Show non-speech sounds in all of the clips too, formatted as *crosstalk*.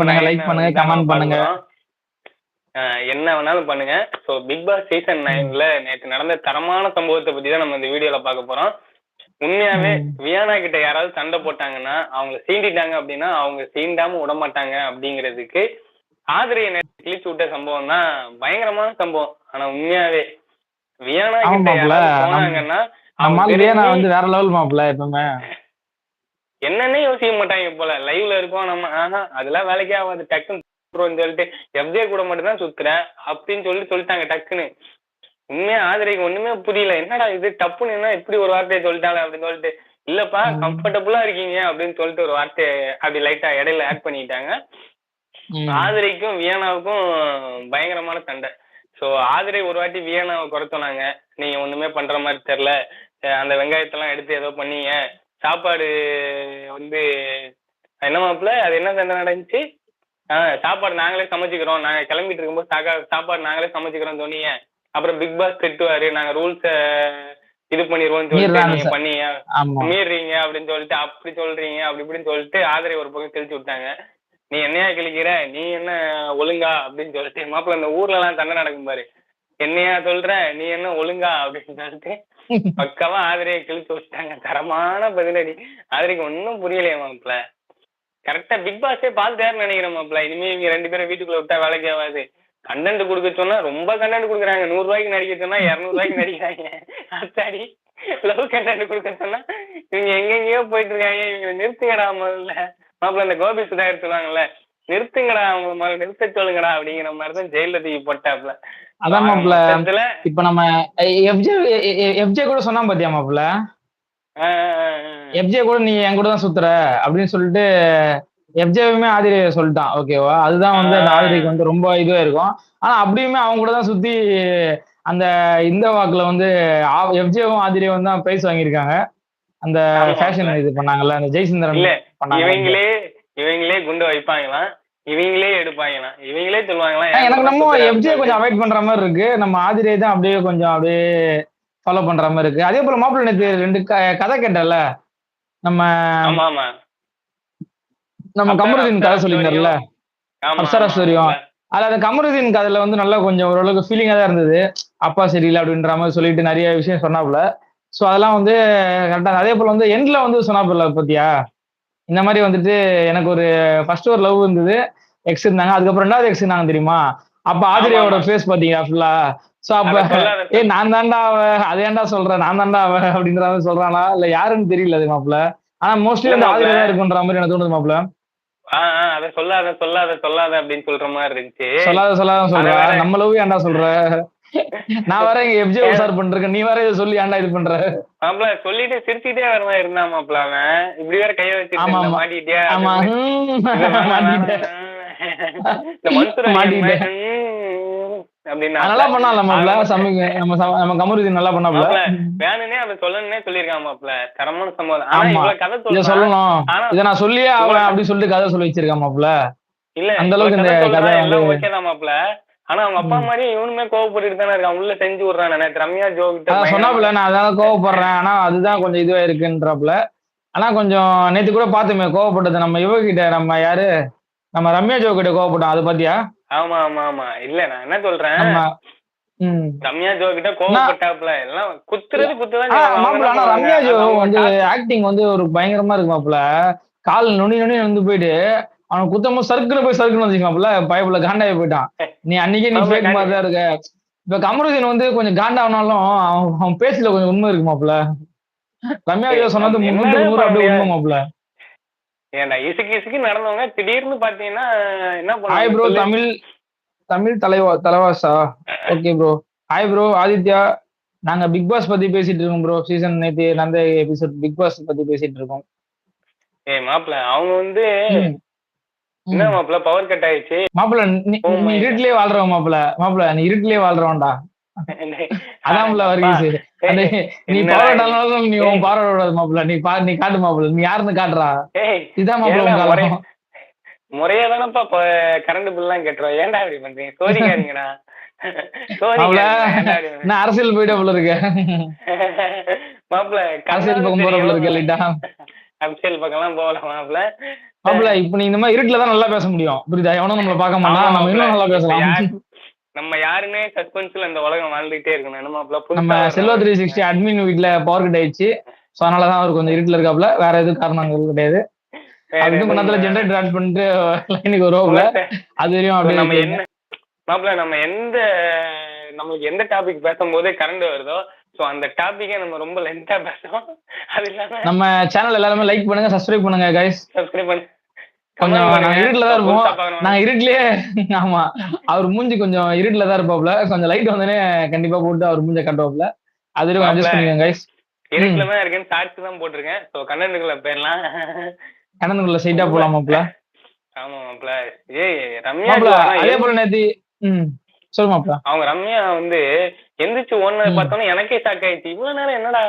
பண்ணுங்க லைக் பண்ணுங்க கமெண்ட் பண்ணுங்க. என்ன வேணாலும் பண்ணுங்க. ஸோ பிக் பாஸ் சீசன் நைன்ல நேற்று நடந்த தரமான சம்பவத்தை பத்தி தான் நம்ம இந்த வீடியோல பார்க்க போறோம். உண்மையாவே. வியானா கிட்ட யாராவது சண்டை போட்டாங்கன்னா அவங்க சீண்டிட்டாங்க அப்படின்னா அவங்க சீண்டாம விட மாட்டாங்க அப்படிங்கிறதுக்கு ஆதிரியை நேத்து கிழிச்சு விட்ட சம்பவம் தான் பயங்கரமான சம்பவம். ஆனா உண்மையாவே வியானா கிட்ட யாராவது போனாங்கன்னா வந்து வேற லெவல் மாப்பிள்ள எப்பவுமே என்னன்னே யோசிக்க மாட்டாங்க போல. லைவ்ல இருக்கோம் நம்ம ஆஹா அதெல்லாம் வேலைக்கே ஆகாது டக்குன்னு சொல்லிட்டு எஃப்ஜே கூட மட்டும் தான் சுத்துறேன் அப்படின்னு சொல்லி சொல்லிட்டாங்க டக்குன்னு. உண்மையா ஆதரிக்கு ஒண்ணுமே புரியல. என்னடா இது டப்புன்னு என்ன இப்படி ஒரு வார்த்தையை சொல்லிட்டாங்க அப்படின்னு சொல்லிட்டு இல்லப்பா. கம்ஃபர்டபுளா இருக்கீங்க அப்படின்னு சொல்லிட்டு ஒரு வார்த்தையை அப்படி லைட்டா இடையில ஆட் பண்ணிட்டாங்க. ஆதிரைக்கும் வியனாவுக்கும் பயங்கரமான சண்டை. ஸோ ஆதிரை ஒரு வாட்டி வியனாவை குறை சொன்னாங்க. நீங்க ஒண்ணுமே பண்ற மாதிரி தெரியல. அந்த வெங்காயத்தெல்லாம் எடுத்து ஏதோ பண்ணீங்க. சாப்பாடு வந்து என்ன மாப்பிள்ள அது என்ன சண்டை நடந்துச்சு? ஆஹ் சாப்பாடு நாங்களே சமைச்சுக்கிறோம். நாங்க கிளம்பிட்டு இருக்கும்போது சாக்கா- சாப்பாடு நாங்களே சமைச்சுக்கிறோம் சொன்னீங்க. அப்புறம் பிக் பாஸ் திட்டுவாரு நாங்க ரூல்ஸ இது பண்ணிடுவோம்னு சொல்லிட்டு. பண்ணீங்க. ஆமா. மீறீங்க அப்படின்னு சொல்லிட்டு அப்படி சொல்றீங்க அப்படி இப்படின்னு சொல்லிட்டு ஆதரை ஒரு பக்கம் தெளிச்சு விட்டாங்க. நீ என்னையா கிழிக்கிற? நீ என்ன ஒழுங்கா? அப்படின்னு சொல்லிட்டு மாப்பிள்ள இந்த ஊர்ல எல்லாம் சண்டை நடக்கும் பாரு. என்னையா சொல்ற? நீ என்ன ஒழுங்கா? அப்படின்னு சொல்லிட்டு பக்கவா ஆதிரியை கிழிச்சு வச்சுட்டாங்க. தரமான பதிலடி. ஆதிரைக்கு ஒன்னும் புரியலையே மாப்பிள. கரெக்டா பிக் பாஸே பார்த்துட்டாருன்னு நினைக்கிறேன் மாப்பிள. இனிமே இவங்க ரெண்டு பேரும் வீட்டுக்குள்ள விட்டா வேலைக்கு ஆகாது. கண்டென்ட் கொடுக்க சொன்னா ரொம்ப கண்டென்ட் கொடுக்குறாங்க. நூறு ரூபாய்க்கு நடிக்க சொன்னா இருநூறு ரூபாய்க்கு நடிக்கிறாங்க. அத்தாடி லவ் கண்டென்ட் கொடுக்க சொன்னா இவங்க எங்கெங்கயோ போயிட்டு இருக்காங்க. இவங்க நிறுத்துங்கடா முதல்ல. மாப்பிள்ள இந்த கோபி சுதாகர் சொல்லுவாங்கல்ல நிறுத்துங்கடா அவங்க முதல்ல நிறுத்த சொல்லுங்கடா அப்படிங்கிற மாதிரி தான் ஜெயில தூக்கி போட்டாப்ல. அதான் மொத்தத்துல, இப்ப நம்ம எஃப்ஜே எஃப்ஜே கூட சொன்னா பாத்தியா ஆஹ் எஃப்ஜே கூட நீ என் கூட தான் சுத்துற அப்படின்னு சொல்லிட்டு எஃப்ஜேவுமே ஆதிரி சொல்லிட்டான் ஓகேவா? அதுதான் வந்து அந்த. ஆதிரிக்கு வந்து ரொம்ப இதுவா இருக்கும். ஆனா அப்படியுமே அவங்க கூட தான் சுத்தி அந்த இந்த வாக்குல வந்து எஃப்ஜேவும் ஆதிரியும் தான் பிரைஸ் வாங்கியிருக்காங்க. அந்த. ஃபேஷன் இது பண்ணாங்கல்ல அந்த ஜெய்சந்திரன் பண்ணாங்க இவங்களே இவங்களே குண்டு வைப்பாங்களாம். இவங்களே எடுப்பாங்களாம் இவங்களே சொல்லுவாங்களாம் ஆ, எனக்கு நம்ம சுத்துற எஃப்ஜே கொஞ்சம் அவாய்ட் பண்ற மாதிரி இருக்கு. நம்ம ஆதிரியை தான் அப்படியே கொஞ்சம் அப்படியே ஃபாலோ பண்ற மாதிரி இருக்கு. அதே போல மாப்பிள்ளை நேத்து ரெண்டு கதை கேட்டல நம்ம நம்ம கமருதீன் கதை ஆமா, அப்சரா. ஆமா. அதுல அந்த கமருதீன் கதையில வந்து நல்லா கொஞ்சம் ஓரளவுக்கு ஃபீலிங்கா தான் இருந்தது. அப்பா சரியில்லை அப்படின்ற மாதிரி சொல்லிட்டு நிறைய விஷயம் சொன்னாப்புல. ஸோ அதெல்லாம் வந்து கரெக்டா அதே போல வந்து எண்ட்ல வந்து சொன்னாப்புல பத்தியா? இந்த மாதிரி வந்துட்டு எனக்கு ஒரு ஃபர்ஸ்ட் ஒரு லவ் இருந்தது. எக்ஸ் இருந்தாங்க. அதுக்கப்புறம் ரெண்டாவது எக்ஸ் இருந்தாங்க தெரியுமா? அப்ப ஆதிரியோட ஆமா. ஃபேஸ் பாத்தீங்க ஃபுல்லா சோ அப்ப ஏ நான் தாண்டா அவ. அது ஏன்டா சொல்றேன் நான் தாண்டா அவ அப்படின்ற மாதிரி சொல்றானா? இல்ல யாருன்னு தெரியல அது மாப்பிள ஆனா மோஸ்ட்லி அந்த. ஆதிரியா தான் இருக்குன்ற மாதிரி எனக்கு தோணுது மாப்பிள அதை சொல்லாத சொல்லாத சொல்லாத அப்படின்னு சொல்ற மாதிரி இருந்துச்சு. சொல்லாத சொல்லாத சொல்ற. நம்ம லவ் ஏன்டா சொல்ற? நான் இங்க எஃப்ஜே உசார் பண்ணிருக்கேன். நீ இதை சொல்லி ஏன்டா இது பண்ற? மாப்பிள சொல்லிட்டு சிரிச்சுட்டே வர மாதிரி இருந்தான் மாப்பிள அவன். இப்படி வேற கைய ஆமா, இருந்தா, ஆமா. மாட்டிட்டியா. இந்த மன்சூர் மாட்டிக்கிட்டேன். அப்படின்னா நல்லா பண்ணான்ல மாப்பிள ஆமா. சமைக்க நம்ம நம்ம கமருதீன் நல்லா பண்ணாப்ல மாப்ள, வேணும்னே அதை சொல்லணும்னே சொல்லியிருக்கான் மாப்ள. தரமான சம்பவம். ஆனா. இவ்வளவு கதை சொல்லணும். ஆனா இத நான் சொல்லியே அவன் அப்படி சொல்லிட்டு கதை சொல்லி வச்சிருக்கான் மாப்பிள இல்ல அந்த அளவுக்கு இந்த கதை எல்லாம் ஓகே தான் மாப்ள. ஆனா அவங்க அப்பா மாதிரி இவனுமே கோவப்பட்டு தானே இருக்கான். உள்ள செஞ்சு விடுறான். நேத்து ரம்யா ஜோ கிட்ட அதான் பயங்கரமா- சொன்னாப்புல நான் அதான் கோவப்படுறேன். ஆனா அதுதான் கொஞ்சம் இதுவா இருக்குன்றாப்புல. ஆனா கொஞ்சம் நேத்து கூட பாத்துமே கோவப்பட்டது. நம்ம இவகிட்ட நம்ம யாரு? நம்ம ரம்யா ஜோ கிட்ட கோவப்பட்டோம். அது பாத்தியா? ஆமா ஆமா ஆமா. இல்ல நான் என்ன சொல்றேன்? ரம்யா ஜோ கிட்ட கோவப்பட்டாப்ல எல்லாம் குத்துறது குத்துதான். மாப்பிள ஆனா ரம்யா ஜோ வந்து ஆக்டிங் வந்து ஒரு பயங்கரமா இருக்கு மாப்பிள கால் நுனி நுனி வந்து போயிட்டு அவன் குத்தமோ சறுக்குன்னு போய் சறுக்குன்னு வந்துச்சுமாப்ல பயப்புல காண்டாயி போயிட்டான். நீ அன்னைக்கே நீ ஃபேக் மாதிரி தான் இருக்க. இப்ப கமருதீன் வந்து கொஞ்சம் காண்டாவனாலும் அவன் அவன் பேச்சுல கொஞ்சம் உண்மை இருக்கு மாப்பிள ரம்யா ஜோ சொன்னது முன்னூத்தி நூறு அப்படியே உண்மை மாப்பிள ஏன்டா இசுக்கு இசுக்கு நடந்தவங்க திடீர்னு பாத்தீங்கன்னா என்ன ஹாய் ப்ரோ? தமிழ் தமிழ் தலைவா தலைவாசா? Okay bro hi bro Aditya. நாங்க பிக் பாஸ் பத்தி பேசிட்டு இருக்கோம் ப்ரோ சீசன் நேத்து நடந்த எபிசோட் பிக் பாஸ் பத்தி பேசிட்டு இருக்கோம். ஏய் மாப்ள அவங்க வந்து. என்ன ம். மாப்ள பவர் கட் ஆயிடுச்சு. மாப்பிள நீ Oh நீ my God. இருட்டிலே வாழ்றவன் மாப்பிள. மாப்பிள நீ இருட்டிலே வாழ்றவன்டா. அதான்ல வர்கீஸ் நீ? ஆனாலும் நீ உன் விடாது மாப்பிள. நீ பா நீ காட்டு மாப்பிள. நீ யாருன்னு காட்டுறா? இதான் மாப்பிள முறையா தானப்பா கரண்ட் பில் எல்லாம் கட்டுறோம் ஏன்டா இப்படி பண்றீங்க? சோதிக்காதீங்கடா. மாப்பிள அரசியல் போயிட்ட போல இருக்க. மாப்பிள அரசியல் பக்கம் போற போல இருக்க அரசியல் பக்கம்லாம் போகல மாப்பிள. மாப்பிள இப்ப நீ இந்த மாதிரி இருட்டுல தான் நல்லா பேச முடியும். புரியுதா? எவனும் நம்மள பார்க்க மாட்டான். நம்ம இன்னும் நல்லா பேசலாம். நம்ம யாருமே சஸ்பென்ஸ்ல இந்த உலகம் வாழ்ந்துகிட்டே இருக்கணும் என்ன மாப்ள புதுசா நம்ம செல்வா த்ரீ சிக்ஸ்டி அட்மின் வீட்ல பவர் கட் ஆயிடுச்சு. சோ அதனாலதான் அவர் கொஞ்சம் இருட்டுல இருக்காப்ல வேற எதுவும் காரணங்கள் கிடையாது. வேற அது இன்னும் எதுவும் பண்ணத்துல இல்ல. ஜென்ரேட்டர் ஆட் பண்ணிட்டு லைனுக்கு வருவாப்ல அது வரையும் இப்ப அப்படியே நம்ம. என்ன மாப்பிள நம்ம எந்த நம்மளுக்கு எந்த டாபிக் பேசும்போது கரண்ட் வருதோ சோ அந்த டாபிக்கை நம்ம ரொம்ப லென்த்தா பேசுறோம். அது இல்லாம நம்ம சேனல் எல்லாருமே லைக் பண்ணுங்க சப்ஸ்கிரைப் பண்ணுங்க கைஸ் சப்ஸ்கிரைப் பண்ணி. கொஞ்சம் நாங்க பண்ணுங்க. இருட்டுல தான் இருப்போம். நாங்க இருட்டுலயே ஆமா. அவர் மூஞ்சி கொஞ்சம் இருட்டுல தான் இருப்பாப்ல. கொஞ்சம் லைட் வந்தோடனே கண்டிப்பா போட்டு அவர் மூஞ்ச கட்டுவாப்ல. அது வரைக்கும் அட்ஜஸ்ட். பண்ணிக்கோங்க கைஸ் இருட்டுல தான் இருக்கேன்னு ஷார்ட்ஸ் தான் போட்டிருக்கேன். சோ கண்டென்ட்டுக்குள்ள போயிடலாம். கணந்துக்குள்ள சைட்டா போலாமாப்ல ஆமா மாப்ள. ஏய் ரம்யா அதே போல நேத்தி. ம். சொல்லு மாப்ள. அவங்க ரம்யா வந்து எந்திரிச்சு ஓடுனதை. பார்த்தோன்னே எனக்கே ஷாக் ஆயிடுச்சு. இவ்வளவு நேரம் என்னடா?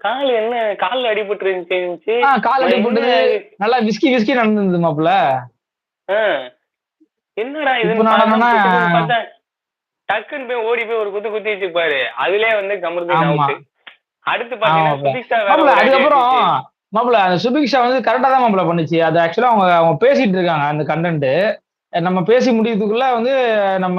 கால் என்ன கால்ல அடிபட்டு இருந்துச்சு கால் அடி நான் போட்டது என்ன- நல்லா விஸ்கி விஸ்கி நடந்தது மாப்ள. என்னடா இது? டக்குன்னு போய் ஓடி போய் ஒரு குத்து குத்தி வச்சு பாரு அதுலயே வந்து. அவுட் அடுத்து பாத்தீங்கன்னா அதுக்கப்புறம். மாப்ள அந்த சுபிக்ஷா வந்து கரெக்டா தான் மாப்ள பண்ணுச்சு. அது ஆக்சுவலா அவங்க அவங்க பேசிட்டு இருக்காங்க அந்த கண்டென்ட் நம்ம பேசி முடியறதுக்குள்ள வந்து நம்ம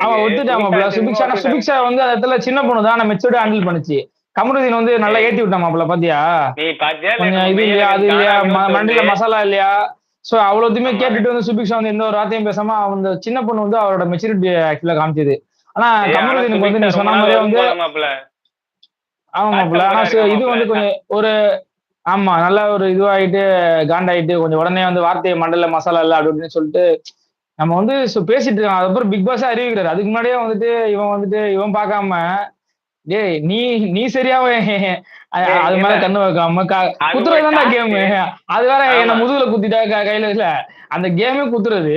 அவன். ஒத்துட்டான் மாப்ள சுபிக்ஷா சுபிக்ஷா வந்து அந்த இடத்துல சின்ன பொண்ணு தான். மெச்சூர்டா ஹேண்டில் பண்ணுச்சு. கமருதீன் வந்து நல்லா ஏத்தி விட்டான் பாத்தியா? கொஞ்சம் இது இல்லையா அது இல்லையா? மண்டியில மசாலா இல்லையா? சோ அவ்வளவுத்தையுமே ஆமா. கேட்டுட்டு வந்து சுபிக்ஷா வந்து எந்த ஒரு வார்த்தையும் பேசாம அந்த சின்ன பொண்ணு வந்து அவரோட மெச்சூரிட்டி ஆக்சுவலா காமிச்சது. ஆனா கமருதீனுக்கு வந்து நீ சொன்ன மாதிரியே நாள் வந்து போல மாப்ள. ஆமா மாப்ள ஆனா இது வந்து. கொஞ்சம் ஒரு ஆமா நல்ல ஒரு இதுவாயிட்டு காண்டாயிட்டு கொஞ்சம் உடனே வந்து வார்த்தையை மண்டல மசாலா இல்ல அப்படி இப்படின்னு சொல்லிட்டு நம்ம வந்து பேசிட்டு இருக்கோம் அதுக்கப்புறம் பிக் பாஸ் அறிவிக்கிறாரு. அதுக்கு முன்னாடியே வந்துட்டு இவன் வந்துட்டு இவன் பார்க்காம டேய் நீ நீ சரியாவே அது மேல. கண்ணு வைக்காம க- அது குத்துறதுதான்டா ஒரு கேம். அது வேற என்ன. முதுகுல குத்திட்டா கையில இல்ல. அந்த கேமே குத்துறது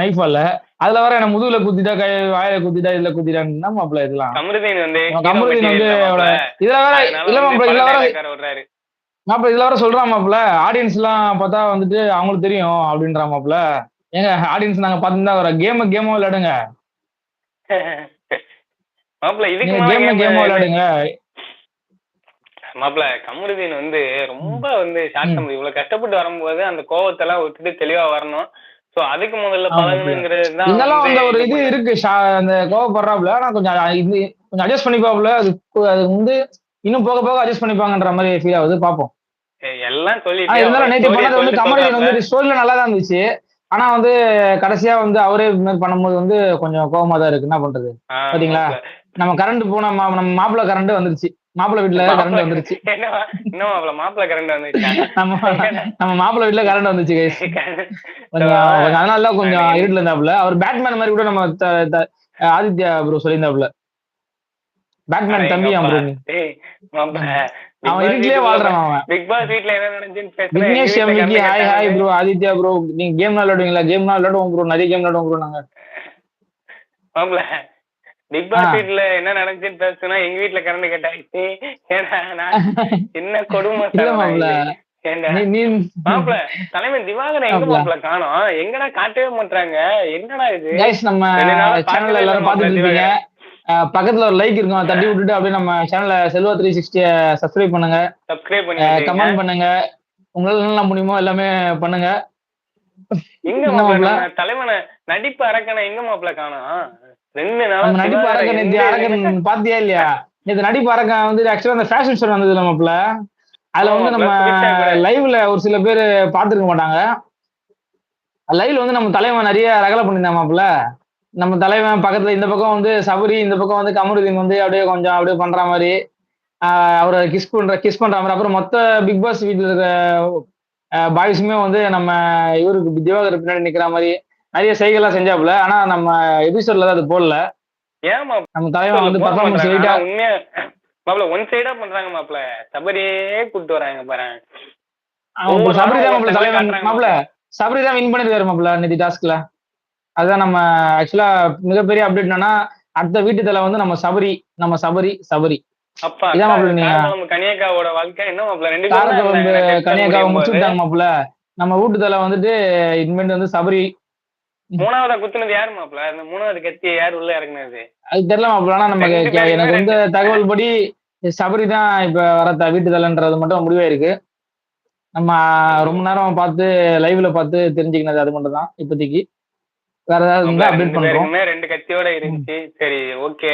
நைஃபால அதுல வர என்ன முதுகுல குத்திட்டா கை வாயில குத்திட்டா இதுல குத்திட்டா என்ன மாப்பிள்ள இதெல்லாம் கமருதீன் வந்து கமருதீன் வந்து வேற இல்ல மாப்பிள்ள இதுல வேற மாப்பிள்ள இதுல வர சொல்றான் மாப்பிள்ள. ஆடியன்ஸ் எல்லாம் பார்த்தா வந்துட்டு அவங்களுக்கு தெரியும் அப்படின்ற ஏங்க ஆடியன்ஸ் நாங்க பார்த்துருந்தா வர கேம் கேமோ விளையாடுங்க. *laughs* மாப்ள இதுக்கு கேம் கேமோ விளையாடுங்க. மாப்ள கமருதீன் வந்து ரொம்ப வந்து ஷார்ட் டெம்பர் இவ்வளவு கஷ்டப்பட்டு வரும்போது அந்த கோவத்தெல்லாம் விட்டுட்டு தெளிவா வரணும். சோ அதுக்கு முதல்ல பழகணுங்கிறது தான் வந்து அந்த ஒரு இது இருக்கு. அந்த கோவப்படுறாப்புல. ஆனா கொஞ்சம் இது கொஞ்சம் அட்ஜஸ்ட் பண்ணிப்பாப்புல அது அது வந்து இன்னும் போக போக அட்ஜஸ்ட் பண்ணிப்பாங்கன்ற மாதிரி ஃபீல் ஆகுது பாப்போம் எல்லாம் ஆனா சொல்லிட்டு இருந்தாலும் நேற்று பண்ணது வந்து சொல்றாப்ல. வந்து ஸ்டோரியில நல்லா தான் இருந்துச்சு. ஆனா வந்து கடைசியா வந்து அவரே இது மாதிரி பண்ணும்போது வந்து கொஞ்சம் கோவமா தான் இருக்கு. என்ன பண்றது? பாத்தீங்களா? நம்ம கரண்ட் போன நம்ம மாப்பிள்ள கரண்ட் வந்துருச்சு. மாப்பிள்ள வீட்டுல கரண்ட் வந்துருச்சு. என்ன என்ன மாப்ள மாப்பிள கரண்ட் வந்துச்சா? நம்ம நம்ம மாப்பிள்ள வீட்டுல கரண்ட் வந்துச்சு. *laughs* கொஞ்சம் அதனால தான் கொஞ்சம் இருட்டுல இருந்தாப்புல. அவர் பேட்மேன் மாதிரி கூட நம்ம ஆதித்யா ப்ரோ சொல்லியிருந்தாப்புல. பேட்மேன் தம்பி அவன் இருட்டிலே வாழ்றான் அவன். பிக் பாஸ் வீட்ல என்ன. எங்க Vignesh hi. Bro. Aditya bro. நீங்க கேம் விளையாடுவீங்களா? கேம் விளையாடுவோம் ப்ரோ. நிறைய கேம் விளையாடுவோம் ப்ரோ நாங்க. மாப்ள, பிக் பாஸ். வீட்ல என்ன நடந்துச்சுன்னு பேசுனா எங்க வீட்ல கரண்ட் கட் ஆயிடுச்சு. ஏன்னா என்ன கொடுமை மாப்ள. தலைவன் திவாகரன் எங்க மாப்ள. காணோம்? எங்கடா காட்டவே மாட்டாங்க என்னடா இது? நம்ம நாளா சேனல்ல எல்லாரும் பாத்துட்டு பக்கத்துல ஒரு லைக் இருக்கும். தட்டி விட்டுட்டு அப்படியே நம்ம சேனலை செல்வா த்ரீ சிக்ஸ்டிய சப்ஸ்கிரைப் பண்ணுங்க. சப்ஸ்கிரைப் பண்ணி கமெண்ட் பண்ணுங்க. உங்களால என்ன முடியுமோ எல்லாமே பண்ணுங்க. எங்க? நம்ம தலைவனை நடிப்பு அரக்கனை எங்க மாப்ள காணோம்? ரெண்டு நாளா நடிப்பு அரக்கன் அரக்கன் பாத்தியா இல்லையா? நேத்து நடிப்பு அரக்கன் வந்து ஆக்சுவலா அந்த ஃபேஷன் ஷோ வந்தது நம்மள அதுல வந்து நம்ம. லைவ்ல ஒரு சில பேர் பாத்துருக்க மாட்டாங்க. லைவ்ல வந்து நம்ம தலைவன் நிறைய ரகலை பண்ணியிருந்தான் மாப்ள நம்ம தலைவன் பக்கத்துல இந்த பக்கம் வந்து சபரி இந்த பக்கம் வந்து கமருதீன் வந்து அப்படியே கொஞ்சம் அப்படியே பண்ற மாதிரி அவரை கிஸ் பண்ற கிஸ் பண்ற மாதிரி. அப்புறம் மொத்த பிக் பாஸ் வீட்டுல இருக்க பாய்ஸுமே வந்து நம்ம இவருக்கு திவாகர் பின்னாடி நிக்கிற மாதிரி நிறைய செய்கைலாம் செஞ்சாப்புல. ஆனா நம்ம எபிசோட்ல அது போடல. ஏன் மாப்ள நம்ம தலைவன் வந்து பர்ஃபார்மன்ஸ். லைட்டா மாப்ள ஒன் சைடா பண்றாங்க மாப்ள சபரியே கூட்டு வராங்க பாரு. சபரி தான் ஒருத்தங்க தலைவன். மாப்பிள்ள சபரி தான் வின் பண்ணிருக்காரு மாப்பிள்ள நேற்று டாஸ்க்ல அதுதான் நம்ம ஆக்சுவலா மிகப்பெரிய அப்டேட் என்னன்னா அடுத்த வீட்டு தலை வந்து நம்ம சபரி நம்ம சபரி சபரி. கன்னியாக்காவோட வாழ்க்கை. என்ன மாப்ள ரெண்டு பேரும் காரத்தை தான் வந்து இருந்தாங்க next கன்னியாக்காவை முடியும் முடிச்சு போது. விட்டாங்க மாப்பிள்ள. நம்ம வீட்டு தலை வந்துட்டு இனிமேல் வந்து சபரி. மூணாவதா குத்துனது யாரு மாப்ள இந்த மூணாவது கத்தியை யார் உள்ள இறக்குனது? அது தெரியல மாப்பிள்ள ஆனா நமக்கு எனக்கு வந்து தகவல் படி சபரி தான் இப்ப வர வீட்டு தலைன்றது மட்டும் முடிவாயிருக்கு. நம்ம ரொம்ப நேரம் பார்த்து லைவ்ல பார்த்து தெரிஞ்சுக்கினது அது மட்டும் தான் இப்போதைக்கு. வேற ஏதாவது இருந்தா அப்டேட் பண்றோம். ரெண்டு கத்தியோட இருந்துச்சு. சரி ஓகே.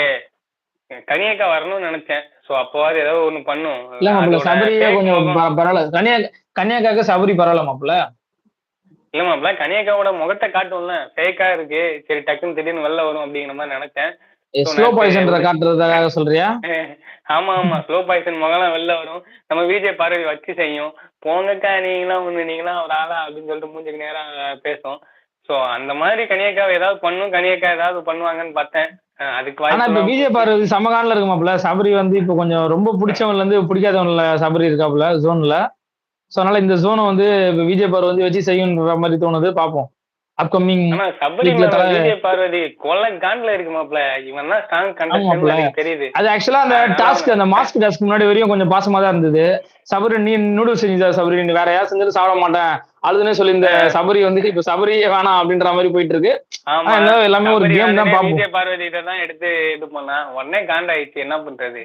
கனியக்கா வரணும்னு நினைச்சேன். சோ அப்போவாது ஏதோ ஒண்ணு பண்ணும். இல்ல மாப்பிள்ள சபரியே கொஞ்சம் பரவாயில்ல. கன்னியா கன்னியாக்காக சபரி பரவாயில்ல மாப்பிள்ள. இல்ல மாப்ள கனியக்காவோட முகத்தை காட்டும்ல. ஃபேக்கா இருக்கு. சரி டக்குன்னு திடீர்னு வெளில வரும் அப்படிங்கிற மாதிரி நினைச்சேன். ஸ்லோ பாய்சன் காட்டுறதுக்காக சொல்றியா? *laughs* ஆமா ஆமா. ஸ்லோ பாய்சன் முகம்லாம் வெளில வரும். நம்ம விஜய் பார்வதி வச்சு செய்யும். போங்கக்கா நீங்களாம் ஒண்ணு நீங்களாம் ஒரு ஆளா அப்படின்னு சொல்லிட்டு மூஞ்சுக்கு நேரா பேசும். சோ அந்த மாதிரி கனியக்காவை ஏதாவது பண்ணும் கனியக்கா ஏதாவது பண்ணுவாங்கன்னு பார்த்தேன். அதுக்கு ஆனா இப்ப விஜய் பார்வதி சமகாலில் இருக்கு மாப்பிள்ள சபரி வந்து இப்ப கொஞ்சம் ரொம்ப பிடிச்சவன்ல இருந்து பிடிக்காதவன்ல சபரி இருக்காப்புல ஜோன்ல சோ அதனால இந்த ஜோனை வந்து இப்ப விஜய் பார்வதி வச்சு செய்யுன்ற மாதிரி தோணுது. பாப்போம். அப்கமிங் சபரி பார்வதி கொல்ல காண்ட்ல இருக்கு மாப்ள இவன் தான் ஸ்ட்ராங் தெரியுது. அது ஆக்சுவலா அந்த டாஸ்க் அந்த மாஸ்க் டாஸ்க் முன்னாடி வரையும் கொஞ்சம் பாசமா தான் இருந்தது. சபரி நீ நூடுல்ஸ் செஞ்சா சபரி. நீ வேற யாரும் செஞ்சது சாப்பிட மாட்டேன். அழுதுனே சொல்லி இந்த சபரி வந்து இப்ப சபரியே வேணாம் அப்படின்ற மாதிரி போயிட்டு இருக்கு எல்லாமே ஒரு சபரி கேம் தான் வந்துட்டு விஜய் பார்வதி தான் எடுத்து இது பண்ணா. உடனே காண்டாயிடுச்சு என்ன பண்றது?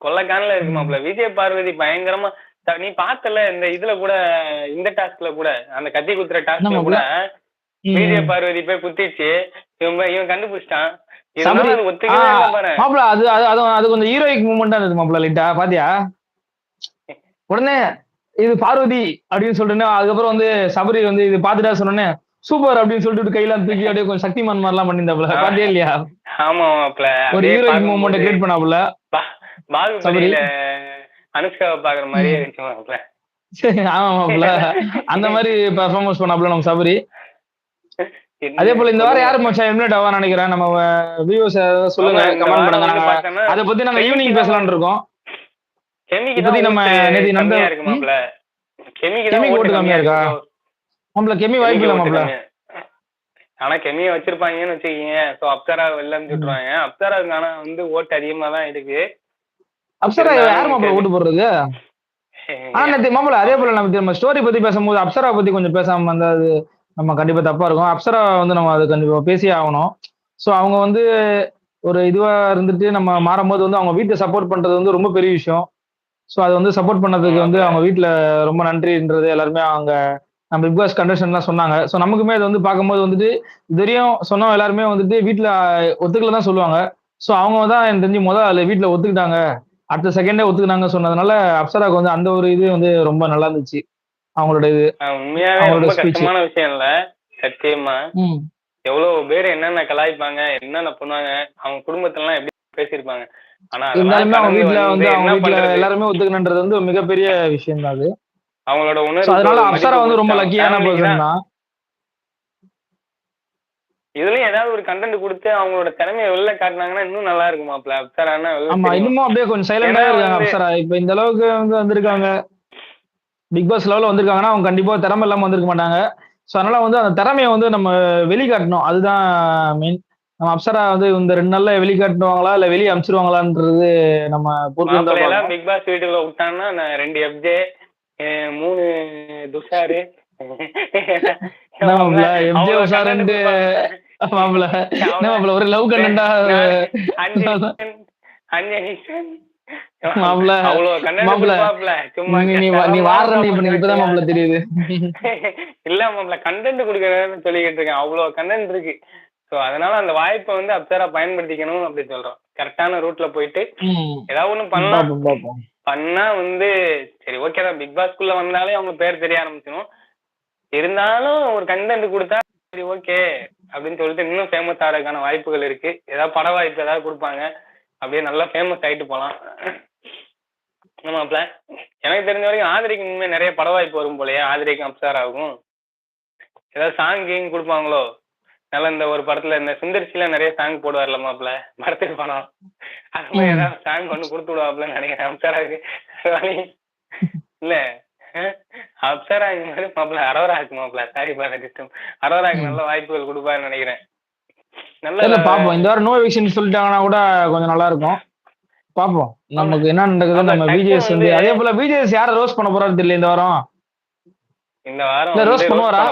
கொல்ல காண்ட்ல இருக்கு மாப்ள விஜய் பார்வதி பயங்கரமா நீ பார்த்தல இந்த இதுல கூட இந்த டாஸ்க்ல கூட அந்த கத்தி குத்துற டாஸ்க்ல கூட. விஜய் பார்வதி போய் குத்திச்சு இவன் இவன் கண்டுபிடிச்சிட்டான். மாப்பிள அது அது கொஞ்சம் ஹீரோயிக் மூமெண்டா இருந்தது மாப்பிள லைட்டா பாத்தியா? உடனே இது பார்வதி அப்படின்னு சொல்லிட்டு அதுக்கப்புறம் வந்து சபரி வந்து இது பாத்துட்டா சொன்னோன்னே சூப்பர் அப்படின்னு சொல்லிட்டு கையில தூக்கி அப்படியே கொஞ்சம் சக்திமான் மாதிரிலாம் பண்ணியிருந்தாப்புல ஆ. பாத்தியா இல்லையா? ஆமா ஒரு ஹீரோயிக் மூமெண்ட் கிரியேட் பண்ணாப்புல. பா- பாகுபலியில அனுஷ்காவை பாக்குற மாதிரியே இருந்துச்சு *laughs* ஆமா மாப்பிள. அந்த மாதிரி பெர்ஃபார்மன்ஸ் பண்ணாப்புல நம்ம சபரி. அதே போல இந்த வாரம். யாரு மச்சான் எலிமினேட் ஆவா நினைக்கிறேன்? நம்ம வியூஸ் சொல்லுங்க கமெண்ட் பண்ணுங்க. அதை பத்தி நாங்க ஈவினிங் பேசலாம்னு இருக்கோம். தான் நம்ம இருக்கு மாப்ள கெமிக்கு ஓட்டு கம்மியா இருக்கா? மாப்பிள கெமி வாய்ப்பு இல்ல கம்மியா. ஆனா கெமிய வச்சிருப்பாங்கன்னு வச்சுக்கீங்க. சோ அப்சரா அனுப்பிச்சு விட்டுருவாங்க அப்சராவுக்கு ஆனா வந்து ஓட்டு அதிகமா தான் இருக்கு. அப்சரா யார் மாப்பிள. ஓட்டு போடுறது? ஆனா நேத்து மாப்பிள அதே போல நம்ம ஸ்டோரி பத்தி பேசும்போது அப்சரா பத்தி கொஞ்சம் பேசாம அது நம்ம கண்டிப்பா தப்பா இருக்கும். அப்சரா வந்து நம்ம அது கண்டிப்பா பேசியே ஆகணும். ஸோ அவங்க வந்து ஒரு இதுவா இருந்துட்டு நம்ம மாறும்போது வந்து அவங்க வீட்டை சப்போர்ட் பண்றது வந்து ரொம்ப பெரிய விஷயம். ஸோ அதை வந்து சப்போர்ட் பண்ணதுக்கு வந்து அவங்க வீட்டில் ரொம்ப நன்றின்றது எல்லாருமே அவங்க நம்ம பிக் பாஸ் கண்டஸ்டன்ட்லாம் சொன்னாங்க. ஸோ நமக்குமே அது வந்து பார்க்கும்போது வந்துட்டு இதுவரையும் சொன்னோம் எல்லாருமே வந்துட்டு வீட்டில் ஒத்துக்கல தான் சொல்லுவாங்க. ஸோ அவங்க தான் எனக்கு தெரிஞ்சு முதல் அதில் வீட்டில் ஒத்துக்கிட்டாங்க. அடுத்த செகண்டே ஒத்துக்கினாங்க சொன்னதுனால அப்சராக்கு வந்து அந்த ஒரு இது வந்து ரொம்ப நல்லா இருந்துச்சு. அவங்களோட உண்மையாவே ரொம்ப. கஷ்டமான விஷயம் இல்ல சத்தியமா எவ்வளவு பேர் என்னென்ன கலாய்ப்பாங்க என்னென்ன பண்ணுவாங்க அவங்க குடும்பத்துல எல்லாம் எப்படி பேசியிருப்பாங்க. ஆனா இருந்தாலுமே அவங்க வீட்ல வந்து அவங்க பண்றது? எல்லாருமே ஒத்துக்கணுன்றது வந்து மிகப்பெரிய விஷயம் தான் அது. அவங்களோட உணர்வு அதனால அப்சரா வந்து ரொம்ப லக்கியான பர்சன் தான். இதுலயும் ஏதாவது ஒரு கண்டென்ட் கொடுத்து அவங்களோட திறமையை வெளில காட்டினாங்கன்னா இன்னும் நல்லா இருக்குமாப்ல அப்சரானா ஆமா. இன்னமும் அப்படியே கொஞ்சம் சைலண்டா இருக்காங்க அப்சரா இப்ப இந்த அளவுக்கு வந்து வந்திருக்காங்க. பிக் பாஸ் லெவலில் வந்திருக்காங்கன்னா அவங்க கண்டிப்பா திறமை இல்லாம வந்திருக்க மாட்டாங்க. ஸோ அதனால வந்து அந்த திறமையை வந்து நம்ம வெளிக்காட்டணும். அதுதான் மெயின் நம்ம அப்சரா வந்து இந்த ரெண்டு நாள்ல வெளிக்காட்டுவாங்களா இல்ல வெளியே அனுப்பிச்சிருவாங்களான்றது நம்ம பொறுத்து. பிக் பாஸ் வீட்டுக்குள்ள விட்டான்னா நான் ரெண்டு எஃப்ஜே மூணு துஷாரு. அவ்வளவு உஷாருன்ட்டு ஒரு லவ் கண்டா அஞ்சு தெரியுது. *laughs* இல்ல மாப்பிள்ள கண்டென்ட் கொடுக்கறதுன்னு சொல்லிக்கிட்டு இருக்கேன். அவ்வளவு கண்டென்ட் இருக்கு. சோ அதனால அந்த வாய்ப்பை வந்து அப்சரா பயன்படுத்திக்கணும் அப்படி சொல்றோம். கரெக்டான ரூட்ல போயிட்டு. ஏதாவது ஒண்ணு பண்ணலாம். பண்ணா வந்து சரி ஓகே தான். பிக் பாஸ்க்குள்ள வந்தாலே அவங்க பேர் தெரிய ஆரம்பிச்சிடும் இருந்தாலும் ஒரு கண்டென்ட் கொடுத்தா சரி ஓகே அப்படின்னு சொல்லிட்டு இன்னும் ஃபேமஸ் ஆகிறதுக்கான வாய்ப்புகள் இருக்கு. ஏதாவது பட வாய்ப்பு ஏதாவது கொடுப்பாங்க. அப்படியே நல்லா ஃபேமஸ் ஆயிட்டு போலாம். ஆமாப்ல எனக்கு தெரிஞ்ச வரைக்கும் ஆதிரிக்கு இனிமே நிறைய பட வாய்ப்பு வரும் போலயே ஆதிரிக்கும் அப்சாராவுக்கும் ஏதாவது சாங் கீங் கொடுப்பாங்களோ? நல்ல இந்த ஒரு படத்துல இந்த சுந்தர்சில நிறைய சாங் போடுவார்ல மாப்ள மரத்துக்கு படம் அது மாதிரி. ஏதாவது சாங் கொண்டு கொடுத்து விடுவாப்லன்னு நினைக்கிறேன். அப்சராவுக்கு இல்ல. அஹ், அப்சரா இந்த மாதிரி மாப்பிள்ள அரோராக்கு மாப்பிள்ள சாரி பாரு டிஸ்டம் அரோராக்கு நல்ல வாய்ப்புகள் கொடுப்பாருன்னு நினைக்கிறேன். இல்ல நல்ல பாப்போம். இந்த வாரம் நோ எவிக்ஷன் சொல்லிட்டாங்கன்னா கூட கொஞ்சம் நல்லா இருக்கும். பாப்போம். நமக்கு என்ன நடக்குது நம்ம பிஜேஎஸ் வந்து அதே போல பிஜேஎஸ் யார ரோஸ் பண்ண போறாரு தெரியல இந்த வாரம்? இந்த வாரம் ரோஸ் பண்ணுவாரா?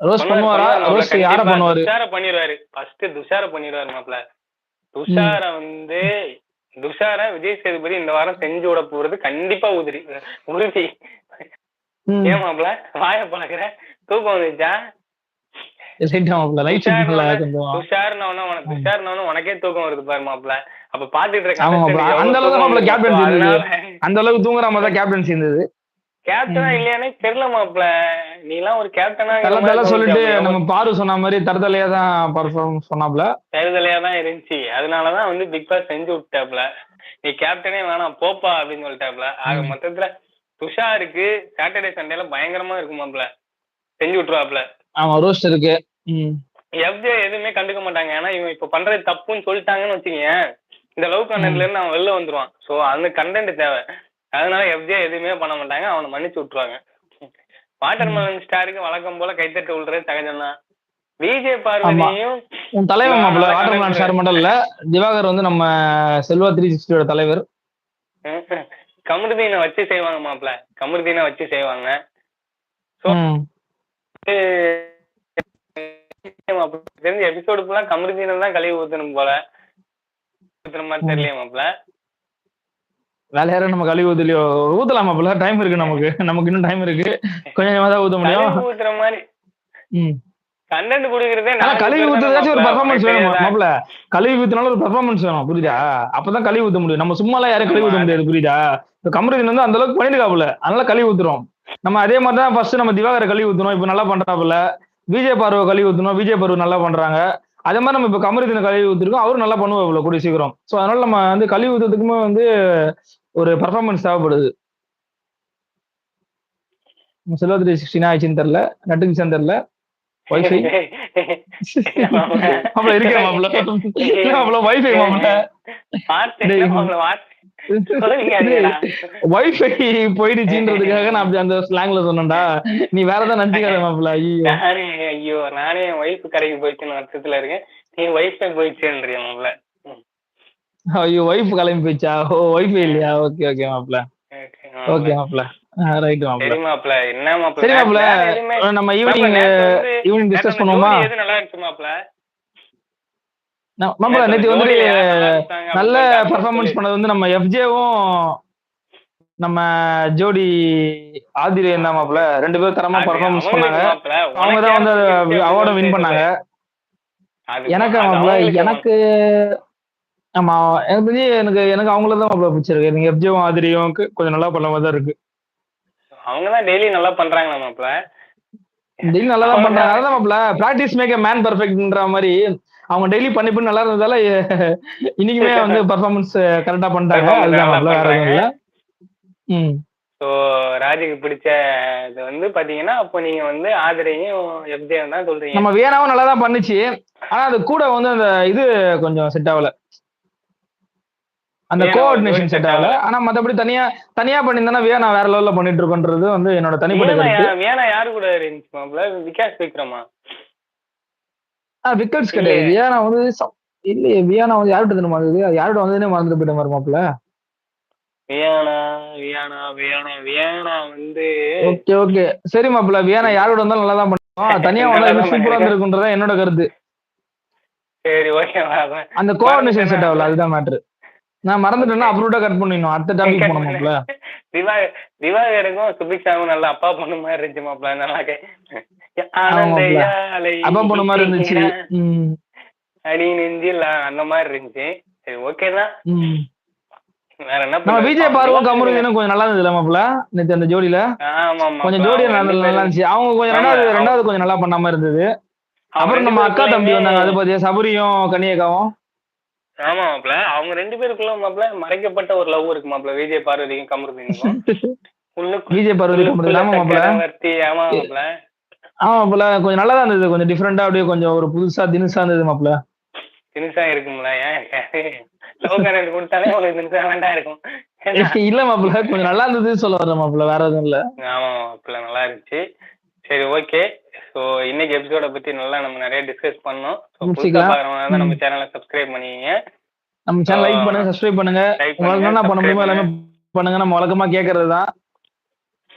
ரோஸ் பண்ணுவாரா? ரோஸ் யார பண்ணுவாரு? துஷார பண்ணிடுவாரு. ஃபர்ஸ்ட் துஷார பண்ணிடுவாரு மாப்ள. துஷார வந்து துஷார விஜய் சேதுபதி இந்த வாரம் செஞ்சு விட போறது கண்டிப்பா உதிரி உறுதி. ஏன் மாப்பிள வாய பழக்கிற தூக்கம் வந்துச்சா லைட்டா மாப்பிள லைட் துஷார்னு கொஞ்சம் துஷார்னு உனக்கு தூக்கம் வருது பாரு மாப்பிள அப்ப பாத்துட்டு இருக்க அந்த அளவுக்கு. அதனால அந்த அளவுக்கு தூங்குற மாதிரி தான் கேப்டன்சி இருந்தது. கேப்டனா இல்லையானே தெரியல மாப்பிள நீ எல்லாம் ஒரு கேப்டனா தலை சொல்லிட்டு நம்ம பாரு சொன்ன மாதிரி தரதலையா தான் பர்ஃபார்மன்ஸ் சொன்னாப்ல. தேர்தலையா தான் இருந்துச்சு. அதனாலதான் வந்து பிக் பாஸ் செஞ்சு விட்டாப்ல நீ கேப்டனே வேணாம் போப்பா அப்படின்னு சொல்லிட்டாப்ல. ஆக. மொத்தத்துல துஷாருக்கு சாட்டர்டே சண்டேல பயங்கரமா இருக்குமாப்ல. செஞ்சு விட்டுருவாப்ல. ஆமா ரோஸ்ட் இருக்கு. எஃப்ஜே எதுவுமே கண்டுக்க மாட்டாங்க. ஏன்னா இவன் இப்ப பண்றது தப்புன்னு சொல்லிட்டாங்கன்னு வச்சுக்கீங்க இந்த லவ் கண்டென்ட்ல இருந்து அவன் வெளில வந்துருவான். சோ அந்த கண்டென்ட் தேவை. அதனால எஃப்ஜே எதுவுமே பண்ண மாட்டாங்க. அவனை மன்னிச்சு விட்டுருவாங்க. வாட்டர் மெலன் ஸ்டாருக்கு வழக்கம் போல கைத்தட்டு விழுறது சகஜம்தான். விஜய் பார்வதியும் உன் தலைவர் மாப்பிள நான் வாட்டர் கணக்கு சார் மட்டும் இல்ல திவாகர் வந்து நம்ம செல்வா த்ரீ சிக்ஸ்டியோட தலைவர். கமருதீனை வச்சு செய்வாங்க மாப்பிள கமருதீனை வச்சு செய்வாங்க. மாப்பிள தெரிஞ்ச எபிசோடு ஃபுல்லா கமருதீனை தான் கழுவி ஊத்தணும் போல. ஊத்துற மாதிரி தெரியல மாப்பிள வேலை யாரும் நம்ம கழுவி ஊத்தலையோ? ஊத்தலாம் மாப்பிள டைம் இருக்கு நமக்கு. நமக்கு இன்னும் டைம் இருக்கு. கொஞ்சம் கொஞ்சமா தான் ஊத்த முடியும். ஊத்துற மாதிரி. கண்டென்ட் குடுக்கறதே நாலு கழுவி ஊத்துறதாச்சும் ஒரு பர்ஃபார்மன்ஸ் வேணும்? மாப்பிள கழுவி ஊத்தினாலும் ஒரு பர்ஃபார்மன்ஸ் வேணும் புரியுதா? அப்பதான் கழுவி ஊத்த முடியும். நம்ம சும்மாலாம் யாரும் கழுவி ஊத்த முடியாது புரியுதா? இப்ப கமருதீன் வந்து அந்த அளவுக்கு பண்ணிருக்காப்புல அதனால கழுவி ஊத்துறோம். நம்ம அதே மாதிரி தான் ஃபர்ஸ்ட் நம்ம திவாகரை கழுவி ஊத்தணும் இப்ப நல்லா பண்றாப்புல. விஜய் பார்வை கழுவி ஊத்தணும் விஜய் பார்வை நல்லா பண்றாங்க. அதே மாதிரி நம்ம இப்ப கமருதீனை கழுவி ஊத்திருக்கோம். அவரும் நல்லா பண்ணுவாப்புல கூடிய சீக்கிரம். சோ அதனால நம்ம வந்து கழுவி ஊத்துறதுக்குமே வந்து ஒரு பர்ஃபார்மன்ஸ் தேவைப்படுது. செல்வா த்ரீ சிக்ஸ்டின் ஆயிடுச்சுன்னு தெரியல. நெட்டுக்கு தெரியல. வைஃபை மாப்பிள இருக்கேன் மாப்பிள வைஃபை மாப்பிள வைஃபை போயிடுச்சுன்றதுக்காக நான் அப்படி அந்த ஸ்லாங்ல சொன்னேன்டா. நீ வேற ஏதாவது நினைச்சுக்காத மாப்பிள ஐயோ. நானே ஐயோ நானே என் ஒய்ஃப் கடைக்கு போயிடுச்சுன்னு வருத்தத்துல இருக்கேன். நீ ஒய்ஃபை போயிடுச்சுன்றிய மாப்பிள ஐயோ வைஃப் கிளம்பி போயிச்சா ஓ வைஃபை இல்லையா? ஓகே ஓகே மாப்பிள ஓகே மாப்பிள ரைட் மாப்பிள என்ன மாப்பிள சரி மாப்பிள வேற எதுவுமே- நம்ம ஈவினிங் ஈவினிங் டிஸ்கஸ் பண்ணுவோமா? நல்லா இருந்துச்சு மாப்பிள நேத்து அந்த வந்து நல்லா பர்ஃபார்மன்ஸ் பண்ணது வந்து நம்ம எஃப்ஜேவும் நம்ம ஜோடி ஆதிரியன் தான் மாப்பிள? ரெண்டு பேரும் தரமா பர்ஃபார்மன்ஸ் பண்ணாங்க. அவங்க தான் வந்து அவார்டும் வின் பண்ணாங்க. எனக்கு மாப்பிள எனக்கு ஆமா எனக்கு தெரிஞ்சு எனக்கு எனக்கு அவங்கள தான் மாப்பிள பிடிச்சிருக்கு. எனக்கு எஃப்ஜேவும் ஆதிரியும் கொஞ்சம் நல்லா பண்ண மாதிரி தான் இருக்கு. அவங்க தான் டெய்லி நல்லா பண்றாங்களா மாப்பிள? டெய்லி நல்லா தான் பண்றாங்க. அதான் மாப்பிள பிராக்டிஸ் மேக் மேன் பர்ஃபெக்ட்ன்ற மாதிரி அவங்க டெய்லி பண்ணி பண்ணி நல்லா இருந்ததால இன்னைக்குமே *laughs* வந்து பர்ஃபார்மன்ஸ் கரெக்டா பண்ணிட்டாங்க. அதுதான் வேற இல்ல. ம். ஸோ ராஜுக்கு பிடிச்ச இது வந்து பாத்தீங்கன்னா அப்போ நீங்க வந்து ஆதரையும் எஃப்ஜேயும் தான் சொல்றீங்க. நம்ம வேணாவும் நல்லா தான் பண்ணுச்சு. ஆனா அது கூட வந்து அந்த இது கொஞ்சம் செட் ஆகல. அந்த கோஆர்டினேஷன் செட் ஆகல. ஆனா மத்தபடி தனியா தனியா பண்ணியிருந்தா வேணா வேற லெவல்ல பண்ணிட்டு இருக்கோன்றது வந்து என்னோட தனிப்பட்ட வேணா யாரு கூட இருந்துச்சு விகாஸ் விக்ரமா? விக்கெட்ஸ் கிடையாது. வியானா வந்து இல்லையே வியானா வந்து யார்கிட்ட தெரியுமா இருந்தது அது யார்கிட்ட வந்ததுனே மறந்துட்டு போயிட்ட மாதிரி வியானா வியானா வியானா வியானா வந்து ஓகே ஓகே. சரி மாப்பிள வியானா யாரோட வந்தாலும் நல்லா தான் பண்ணுவோம் *laughs* தனியா வந்தா தான் சூப்பரா. இருந்திருக்குன்றதா என்னோட கருத்து. சரி ஓகே அந்த கோஆர்டினேஷன் செட் ஆகல அதுதான் மேட்ரு நான் மறந்துட்டேன்னா அப்ரூட்டா கட் பண்ணிடணும். அடுத்த டாபிக் போன மாப்பிள. *laughs* திவா திவாகருக்கும் சுபிக்ஷாவும் நல்ல அப்பா பொண்ணு மாதிரி இருந்துச்சு மாப்பிள. நல்லா கே- ஆனந்த மாப்பிள. யாழை அப்பா பொண்ணு மாதிரி இருந்துச்சு ம் அடி நெஞ்சில் அந்த மாதிரி இருந்துச்சு சரி ஓகே தான் ம் வேற என்ன நம்ம பண்றது? விஜய் பார்வம் பாவம். கமருதீனும் கொஞ்சம் நல்லா இருந்தது மாப்பிள நேத்து அந்த ஜோடியில கொஞ்சம் அப்ப ஜோடி அவங்க நல்லா இருந்துச்சு அவங்க கொஞ்சம் ரெண்டாவது கொஞ்சம் நல்லா பண்ணாம இருந்தது அப்புறம் நம்ம அக்கா தம்பி வந்தாங்க அது பாத்தியா சபரியும் கன்னியக்காவும் ஆமா மாப்ள அவங்க ரெண்டு பேருக்குள்ள மாப்ள மறைக்கப்பட்ட ஒரு லவ் இருக்கு மாப்ள விஜய் பார்வதிக்கும் கமருதீனுக்கும் விஜய் பார்வதி கமருதீன் ஆமா மாப்பிள சக்கரவர்த்தி ஆமா மாப்ள ஆமா மாப்பிள கொஞ்சம் நல்லா தான் இருந்தது. கொஞ்சம் டிஃப்ரெண்டா அப்படியே கொஞ்சம் ஒரு புதுசா தினுசா இருந்தது மாப்பிள தினுசா இருக்கும்ல ஏன்? கொடுத்தாலே உங்களுக்கு தினுசா வேண்டாம் இருக்கும். இல்ல மாப்பிள கொஞ்சம் நல்லா இருந்தது சொல்ல வர மாப்பிள வேற எதுவும் இல்ல. ஆமா மாப்ள நல்லா இருந்துச்சு. சரி ஓகே. சோ இன்னைக்கு எபிசோட பத்தி நல்லா நம்ம நிறைய டிஸ்கஸ் பண்ணோம். பாக்குறவங்க நம்ம. சேனலை சப்ஸ்கிரைப் பண்ணிக்கங்க நம்ம சேனல் லைக் பண்ணுங்க சப்ஸ்கிரைப் பண்ணுங்க. என்ன பண்ண முடியுமோ எல்லாமே பண்ணுங்க. நம்ம வழக்கமா கேட்கறது தான்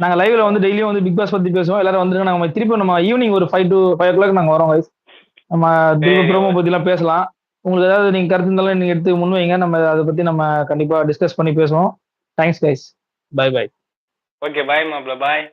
நாங்க லைவ்ல வந்து டெய்லியும் வந்து பிக் பாஸ் பத்தி பேசுவோம். எல்லாரும் வந்துருங்க. நாங்க திருப்பி நம்ம ஈவினிங் ஒரு five to five o'clock நாங்க வரோம் guys. நம்ம திரும்ப. ப்ரோமோ பத்தி எல்லாம் பேசலாம். உங்களுக்கு ஏதாவது நீங்க கருத்து இருந்தாலும் நீங்க எடுத்து முன் வைங்க. நம்ம அதை பத்தி நம்ம கண்டிப்பா டிஸ்கஸ் பண்ணி பேசுவோம். Thanks guys bye bye okay bye மாப்ள பாய்